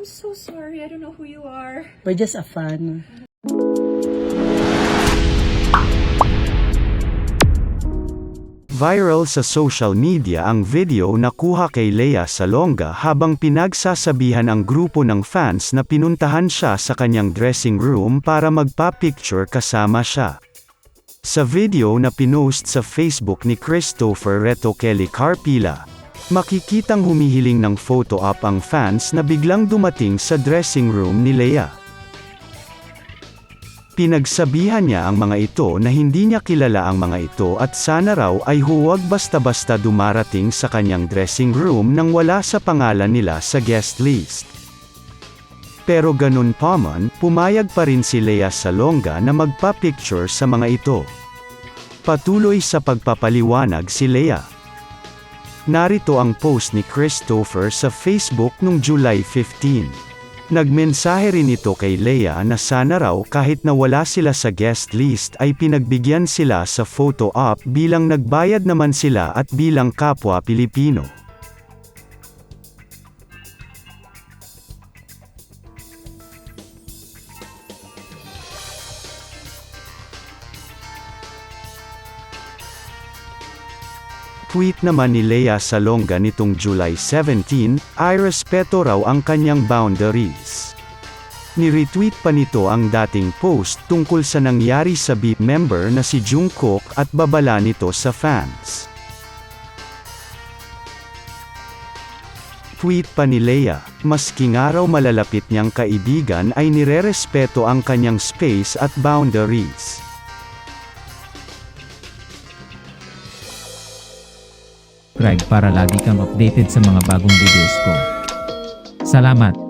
I'm so sorry. I don't know who you are. We're just a fan. Viral sa social media ang video na kuha kay Lea Salonga habang pinagsasabihan ang grupo ng fans na pinuntahan siya sa kanyang dressing room para magpa-picture kasama siya. Sa video na pinost sa Facebook ni Christopher Reto Kelly Carpila, makikitang humihiling ng photo op ang fans na biglang dumating sa dressing room ni Lea. Pinagsabihan niya ang mga ito na hindi niya kilala ang mga ito at sana raw ay huwag basta-basta dumarating sa kanyang dressing room nang wala sa pangalan nila sa guest list. Pero ganun pa man, pumayag pa rin si Lea Salonga na magpa-picture sa mga ito. Patuloy sa pagpapaliwanag si Lea. Narito ang post ni Christopher sa Facebook noong July 15. Nagmensahe rin ito kay Lea na sana raw kahit na wala sila sa guest list ay pinagbigyan sila sa photo op bilang nagbayad naman sila at bilang kapwa Pilipino. Tweet naman ni Lea Salonga nitong July 17, ay respeto raw ang kanyang boundaries. Ni-retweet pa nito ang dating post tungkol sa nangyari sa Beep member na si Jungkook at babala nito sa fans. Tweet pa ni Lea, maski nga raw malalapit niyang kaibigan ay nirerespeto ang kanyang space at boundaries. Subscribe para lagi kang updated sa mga bagong videos ko. Salamat!